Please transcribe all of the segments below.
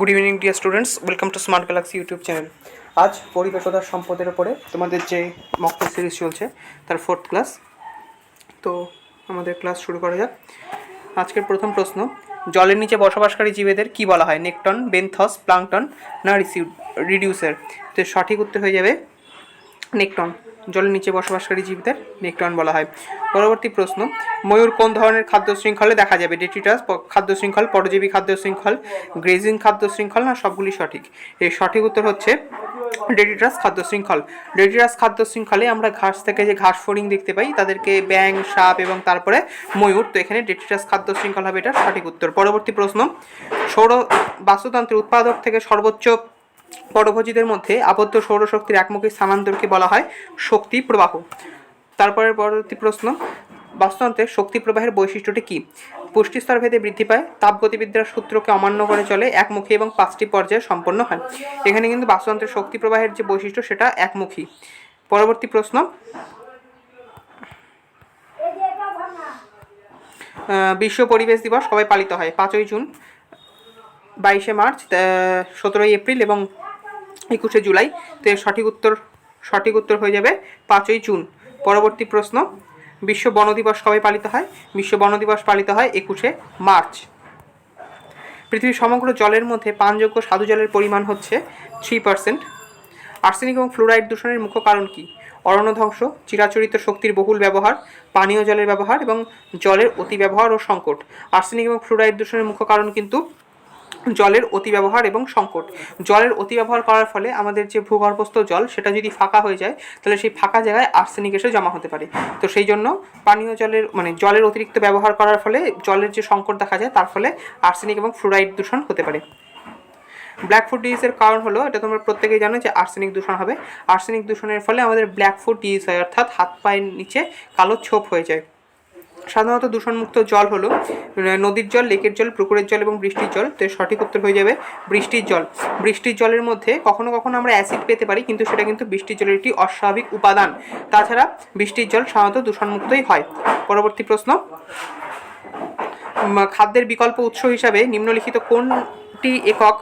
Good evening dear students welcome to Smart Galaxy YouTube channel আজ পরিবেশ ও তার সম্পদের ওপরে তোমাদের যে মক্কেল সিরিজ চলছে, তার ফোর্থ ক্লাস তো আমাদের ক্লাস শুরু করা যাক। আজকের প্রথম প্রশ্ন, জলের নিচে বসবাসকারী জীবেদের কি বলা হয়? নেকটন, বেনথস, প্লাংটন না রিসিউ রিডিউসার তো সঠিক উত্তর হয়ে যাবে নেকটন। জলের নিচে বসবাসকারী জীবদের নেকটন বলা হয়। পরবর্তী প্রশ্ন, ময়ূর কোন ধরনের খাদ্য শৃঙ্খলে দেখা যাবে? ডেট্রিটাস খাদ্য শৃঙ্খল, পরজীবী খাদ্য শৃঙ্খল, গ্রেজিং খাদ্য শৃঙ্খল না সবগুলি সঠিক? এর সঠিক উত্তর হচ্ছে ডেটিটাস খাদ্য শৃঙ্খল। ডেটিটাস খাদ্য শৃঙ্খলে আমরা ঘাস থেকে যে ঘাস ফড়িং দেখতে পাই, তাদেরকে ব্যাং, সাপ এবং তারপরে ময়ূর, তো এখানে ডেটিটাস খাদ্য শৃঙ্খল হবে এটা সঠিক উত্তর। পরবর্তী প্রশ্ন, সৌর বাস্তুতন্ত্রের উৎপাদক থেকে সর্বোচ্চ পরভোজীদের মধ্যে আবদ্ধ সৌরশক্তির একমুখী স্থানান্তরকে বলা হয় শক্তি প্রবাহ। তারপরে পরবর্তী প্রশ্ন বাস্তুতন্ত্রের শক্তি প্রবাহের বৈশিষ্ট্যটি কী? পুষ্টিস্তর ভেদে বৃদ্ধি পায়, তাপগতিবিদ্যার সূত্রকে অমান্য করে চলে, একমুখী এবং পাঁচটি পর্যায়ে সম্পন্ন হয়। এখানে কিন্তু বাস্তুতন্ত্রের শক্তি প্রবাহের যে বৈশিষ্ট্য, সেটা একমুখী। পরবর্তী প্রশ্ন বিশ্ব পরিবেশ দিবস সবাই পালিত হয়? পাঁচই জুন। বাইশে মার্চ সতেরোই এপ্রিল এবং একুশে জুলাই, তো এর সঠিক উত্তর সঠিক উত্তর হয়ে যাবে পাঁচই জুন। পরবর্তী প্রশ্ন, বিশ্ব বন দিবস কবে পালিত হয়? বিশ্ব বন দিবস পালিত হয় একুশে মার্চ। পৃথিবীর সমগ্র জলের মধ্যে পানযোগ্য সাধু জলের পরিমাণ হচ্ছে থ্রি পার্সেন্ট। আর্সেনিক এবং ফ্লোরাইড দূষণের মুখ্য কারণ কি? অরণ্য ধ্বংস, চিরাচরিত শক্তির বহুল ব্যবহার, পানীয় জলের ব্যবহার এবং জলের অতি ব্যবহার ও সংকট। আর্সেনিক এবং ফ্লোরাইড দূষণের মুখ্য কারণ কিন্তু জলের অতি ব্যবহার এবং সংকট। জলের অতি ব্যবহার করার ফলে আমাদের যে ভূগর্ভস্থ জল, সেটা যদি ফাঁকা হয়ে যায়, তাহলে সেই ফাঁকা জায়গায় আর্সেনিক এসে জমা হতে পারে। তো সেই জন্য পানীয় জলের মানে জলের অতিরিক্ত ব্যবহার করার ফলে জলের যে সংকট দেখা যায়, তার ফলে আর্সেনিক এবং ফ্লোরাইড দূষণ হতে পারে। ব্ল্যাক ফুড ডিজিজের কারণ হলো, এটা তোমরা প্রত্যেকেই জানো যে আর্সেনিক দূষণ হবে। আর্সেনিক দূষণের ফলে আমাদের ব্ল্যাক ফুড ডিজিজ হয়, অর্থাৎ হাত পায়ের নিচে কালো ছোপ হয়ে যায়। সাধারণত দূষণমুক্ত জল হলো নদীর জল, লেকের জল, পুকুরের জল এবং বৃষ্টির জল। তো সঠিক উত্তর হয়ে যাবে বৃষ্টির জল। বৃষ্টির জলের মধ্যে কখনো কখনো আমরা অ্যাসিড পেতে পারি, কিন্তু সেটা কিন্তু বৃষ্টির জলের একটি অস্বাভাবিক উপাদান। তাছাড়া বৃষ্টির জল সাধারণত দূষণমুক্তই হয়। পরবর্তী প্রশ্ন। খাদ্যের বিকল্প উৎস হিসাবে নিম্নলিখিত কোনটি একক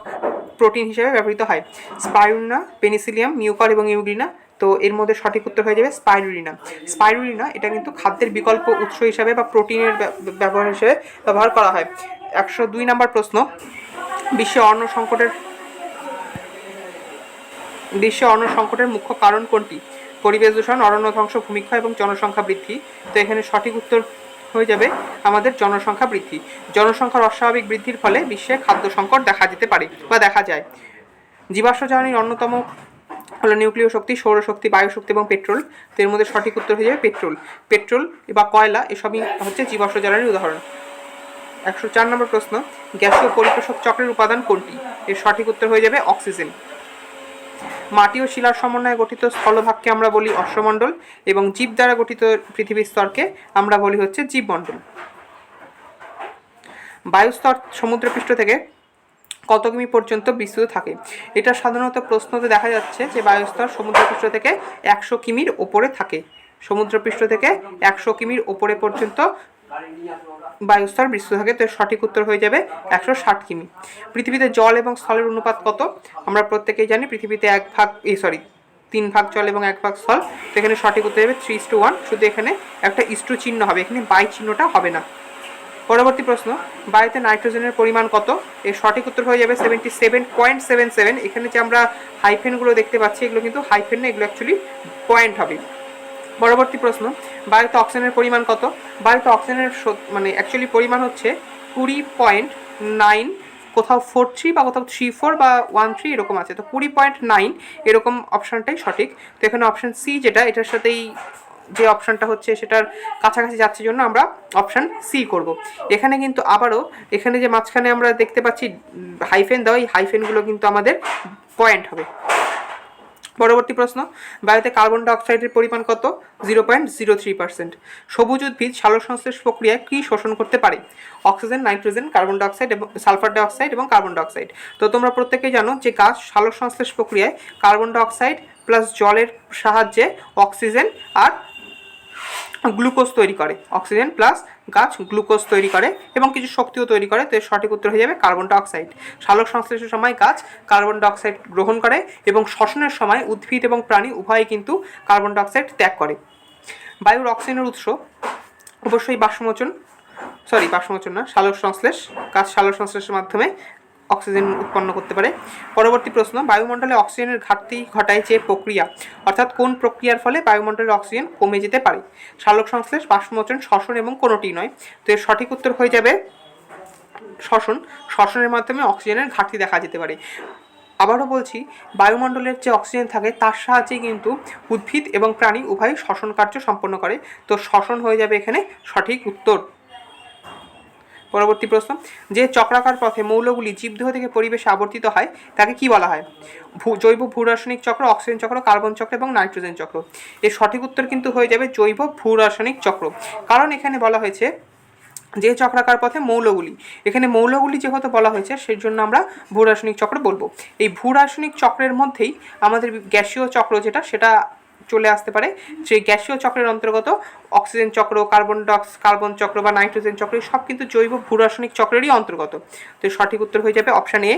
প্রোটিন হিসেবে ব্যবহৃত হয়? স্পাইরুলিনা পেনিসিলিয়াম, মিউকর এবং ইউগ্লিনা। তো এর মধ্যে সঠিক উত্তর হয়ে যাবে স্পাইরুলিনা স্পাইরুলিনা এটা কিন্তু খাদ্যের বিকল্প উৎস হিসাবে বা প্রোটিনের ব্যবহার হিসেবে ব্যবহার করা হয়। একশো দুই নম্বর প্রশ্ন। বিশ্বে অন্ন সংকটের, বিশ্ব অন্ন সংকটের মুখ্য কারণ কোনটি? পরিবেশ দূষণ, অরণ্য ধ্বংস, ভূমিক্ষয় এবং জনসংখ্যা বৃদ্ধি। তো এখানে সঠিক উত্তর হয়ে যাবে আমাদের জনসংখ্যা বৃদ্ধি। জনসংখ্যার অস্বাভাবিক বৃদ্ধির ফলে বিশ্বে খাদ্য সংকট দেখা যেতে পারে বা দেখা যায়। জীবাশ্ম জ্বালানির অন্যতম হলো নিউক্লিয় শক্তি সৌরশক্তি বায়ুশক্তি এবং পেট্রোল। তো এর মধ্যে সঠিক উত্তর হয়ে যাবে পেট্রোল। পেট্রোল বা কয়লা এসবই হচ্ছে জীবাশ্ম জ্বালানির উদাহরণ। একশো চার নম্বর প্রশ্ন, গ্যাসীয় পরিপোষক চক্রের উপাদান কোনটি? এর সঠিক উত্তর হয়ে যাবে অক্সিজেন। মাটি ও শিলার সমন্বয়ে গঠিত স্থলভাগকে আমরা বলি অশ্বমণ্ডল এবং জীব দ্বারা গঠিত পৃথিবীর স্তরকে আমরা বলি হচ্ছে জীবমণ্ডল। বায়ুস্তর সমুদ্রপৃষ্ঠ থেকে কত কিমি পর্যন্ত বিস্তৃত থাকে। এটা সাধারণত প্রশ্নতে দেখা যাচ্ছে যে বায়ুস্তর সমুদ্রপৃষ্ঠ থেকে একশো কিমির ওপরে থাকে। সমুদ্রপৃষ্ঠ থেকে একশো কিমির ওপরে পর্যন্ত বায়ুস্তর বিস্তৃত থাকে। তো সঠিক উত্তর হয়ে যাবে একশো ষাট কিমি। পৃথিবীতে জল এবং স্থলের অনুপাত কত? আমরা প্রত্যেকেই জানি পৃথিবীতে এক ভাগ এই সরি তিন ভাগ জল এবং এক ভাগ স্থল। তো এখানে সঠিক উত্তর হবে থ্রি ইস টু ওয়ান শুধু এখানে একটা ইস্টু চিহ্ন হবে। এখানে বাই চিহ্নটা হবে না। পরবর্তী প্রশ্ন, বায়ুতে নাইট্রোজেনের পরিমাণ কত? এর সঠিক উত্তর হয়ে যাবে seventy seven point seven seven এখানে যে আমরা হাইফেনগুলো দেখতে পাচ্ছি, এগুলো কিন্তু হাইফেন না, এগুলো অ্যাকচুয়ালি পয়েন্ট হবে। পরবর্তী প্রশ্ন, বায়ুতে অক্সিজেনের পরিমাণ কত? বায়ুতে অক্সিজেনের মানে অ্যাকচুয়ালি পরিমাণ হচ্ছে কুড়ি পয়েন্ট নাইন কোথাও ফোর থ্রি বা কোথাও থ্রি ফোর বা ওয়ান থ্রি এরকম আছে। তো কুড়ি পয়েন্ট নাইন এরকম অপশানটাই সঠিক। তো এখানে অপশান সি যেটা, এটার সাথেই যে অপশানটা হচ্ছে সেটার কাছাকাছি যাচ্ছে জন্য আমরা অপশান সি করব। এখানে কিন্তু আবারও এখানে যে মাঝখানে আমরা দেখতে পাচ্ছি হাইফেন দেওয়া এই হাইফেনগুলো কিন্তু আমাদের পয়েন্ট হবে। পরবর্তী প্রশ্ন, বায়ুতে কার্বন ডাইঅক্সাইডের পরিমাণ কত? Zero point zero three percent সবুজ উদ্ভিদ সালোক সংশ্লেষ প্রক্রিয়ায় কী শোষণ করতে পারে? অক্সিজেন নাইট্রোজেন কার্বন ডাইঅক্সাইড এবং সালফার ডাইঅক্সাইড এবং কার্বন ডাইঅক্সাইড তো তোমরা প্রত্যেকেই জানো যে গাছ সালোক সংশ্লেষ প্রক্রিয়ায় কার্বন ডাইঅক্সাইড প্লাস জলের সাহায্যে অক্সিজেন আর গ্লুকোজ তৈরি করে, অক্সিজেন প্লাস গাছ গ্লুকোজ তৈরি করে এবং কিছু শক্তিও তৈরি করে, তো সঠিক উত্তর হয়ে যাবে কার্বন ডাইঅক্সাইড সালোক সংশ্লেষের সময় গাছ কার্বন ডাইঅক্সাইড গ্রহণ করে এবং শ্বসনের সময় উদ্ভিদ এবং প্রাণী উভয়ই কিন্তু কার্বন ডাইঅক্সাইড ত্যাগ করে। বায়ুর অক্সিজেনের উৎস, অবশ্যই বাষ্পমোচন সরি বাষ্পমোচন না সালোক সংশ্লেষ, গাছ সালোক সংশ্লেষের মাধ্যমে অক্সিজেন উৎপন্ন করতে পারে। পরবর্তী প্রশ্ন, বায়ুমণ্ডলে অক্সিজেনের ঘাটতি ঘটায় যে প্রক্রিয়া? অর্থাৎ কোন প্রক্রিয়ার ফলে বায়ুমণ্ডলের অক্সিজেন কমে যেতে পারে? সালোক সংশ্লেষ, বাষ্পমোচন, শ্বসন এবং কোনোটি নয়। তো এর সঠিক উত্তর হয়ে যাবে শ্বসন। শ্বসনের মাধ্যমে অক্সিজেনের ঘাটতি দেখা যেতে পারে। আবারও বলছি, বায়ুমণ্ডলের যে অক্সিজেন থাকে, তার সাহায্যে কিন্তু উদ্ভিদ এবং প্রাণী উভয়ই শ্বসন কার্য সম্পন্ন করে। তো শ্বসন হয়ে যাবে এখানে সঠিক উত্তর। পরবর্তী প্রশ্ন, যে চক্রাকার পথে মৌলগুলি জীবদেহ থেকে পরিবেশে আবর্তিত হয়, তাকে কি বলা হয়? জৈব ভূরাসায়নিক চক্র, অক্সিজেন চক্র, কার্বন চক্র এবং নাইট্রোজেন চক্র। এর সঠিক উত্তর কিন্তু হয়ে যাবে জৈব ভূরাসায়নিক চক্র। কারণ এখানে বলা হয়েছে যে চক্রাকার পথে মৌলগুলি, এখানে মৌলগুলি যেহেতু বলা হয়েছে সেই জন্য আমরা ভূরাসায়নিক চক্র বলব। এই ভূরাসায়নিক চক্রের মধ্যেই আমাদের গ্যাসীয় চক্র যেটা, সেটা চলে আসতে পারে। সেই গ্যাসীয় চক্রের অন্তর্গত অক্সিজেন চক্র, কার্বন ডক্স কার্বন চক্র বা নাইট্রোজেন চক্র সব কিন্তু জৈব ভূরাসায়নিক চক্রেরই অন্তর্গত। তো সঠিক উত্তর হয়ে যাবে অপশান এ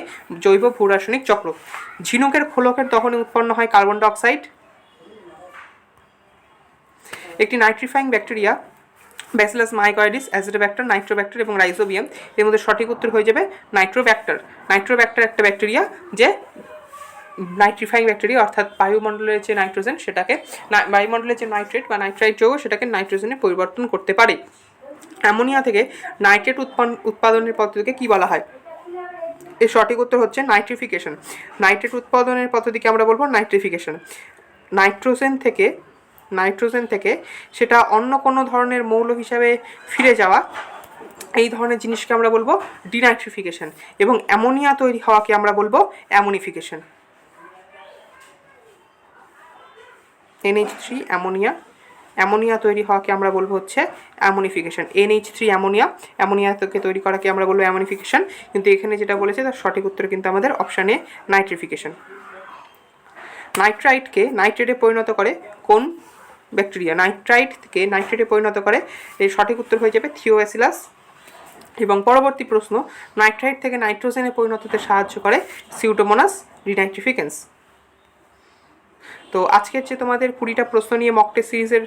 জৈব ভূরাসায়নিক চক্র। ঝিনুকের খোলকের দহনে উৎপন্ন হয় কার্বন ডাইঅক্সাইড। একটি nitrifying bacteria bacillus mycoides azotobacter nitrobacter এবং রাইজোবিয়াম এর মধ্যে সঠিক উত্তর হয়ে যাবে নাইট্রোব্যাক্টার নাইট্রোব্যাক্টার একটা ব্যাকটেরিয়া যে নাইট্রিফাইং ব্যাকটেরিয়া, অর্থাৎ বায়ুমণ্ডলের যে নাইট্রোজেন সেটাকে বায়ুমণ্ডলের যে নাইট্রেট বা নাইট্রাইট যৌগ সেটাকে নাইট্রোজেনে পরিবর্তন করতে পারে। অ্যামোনিয়া থেকে নাইট্রেট উৎপন্ন উৎপাদনের পদ্ধতিকে কী বলা হয়? এর সঠিক উত্তর হচ্ছে নাইট্রিফিকেশন। নাইট্রেট উৎপাদনের পদ্ধতিকে আমরা বলব নাইট্রিফিকেশন। নাইট্রোজেন থেকে নাইট্রোজেন থেকে সেটা অন্য কোনো ধরনের মৌল হিসাবে ফিরে যাওয়া, এই ধরনের জিনিসকে আমরা বলব ডিনাইট্রিফিকেশন এবং অ্যামোনিয়া তৈরি হওয়াকে আমরা বলব ammonification. NH three ammonia ammonia তৈরি হওয়াকে আমরা বলব হচ্ছে অ্যামোনিফিকেশন এনএইচ থ্রি অ্যামোনিয়া অ্যামোনিয়াকে তৈরি করাকে আমরা বলব অ্যামোনিফিকেশন কিন্তু এখানে যেটা বলেছে তার সঠিক উত্তর কিন্তু আমাদের অপশানে নাইট্রিফিকেশন নাইট্রাইটকে নাইট্রেটে পরিণত করে কোন ব্যাকটেরিয়া নাইট্রাইটকে নাইট্রেটে পরিণত করে, এর সঠিক উত্তর হয়ে যাবে থিওঅ্যাসিলাস এবং পরবর্তী প্রশ্ন নাইট্রাইট থেকে নাইট্রোজেনে পরিণত হতে সাহায্য করে সিউটোমোনাস রিনাইট্রিফিকেন্স তো আজকের যে তোমাদের কুড়িটা প্রশ্ন নিয়ে মক টেস্ট সিরিজের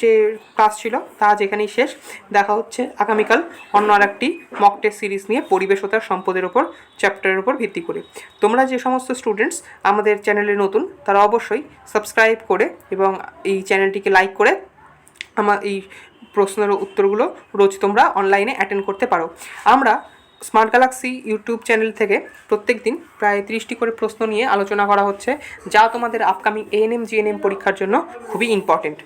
যে ক্লাস ছিল, তা আজ এখানেই শেষ। দেখা হচ্ছে আগামীকাল অন্য আর একটি মক টেস্ট সিরিজ নিয়ে পরিবেশ ও তার সম্পদের ওপর চ্যাপ্টারের ওপর ভিত্তি করে। তোমরা যে সমস্ত স্টুডেন্টস আমাদের চ্যানেলে নতুন, তারা অবশ্যই সাবস্ক্রাইব করে এবং এই চ্যানেলটিকে লাইক করে আমার এই প্রশ্নের উত্তরগুলো রোজ তোমরা অনলাইনে অ্যাটেন্ড করতে পারো। আমরা স্মার্ট গ্যালাক্সি ইউটিউব চ্যানেল থেকে প্রত্যেক দিন প্রায় তিরিশটি করে প্রশ্ন নিয়ে আলোচনা করা হচ্ছে, যা তোমাদের আপকামিং এএনএম জিএনএম পরীক্ষার জন্য খুবই ইম্পর্টেন্ট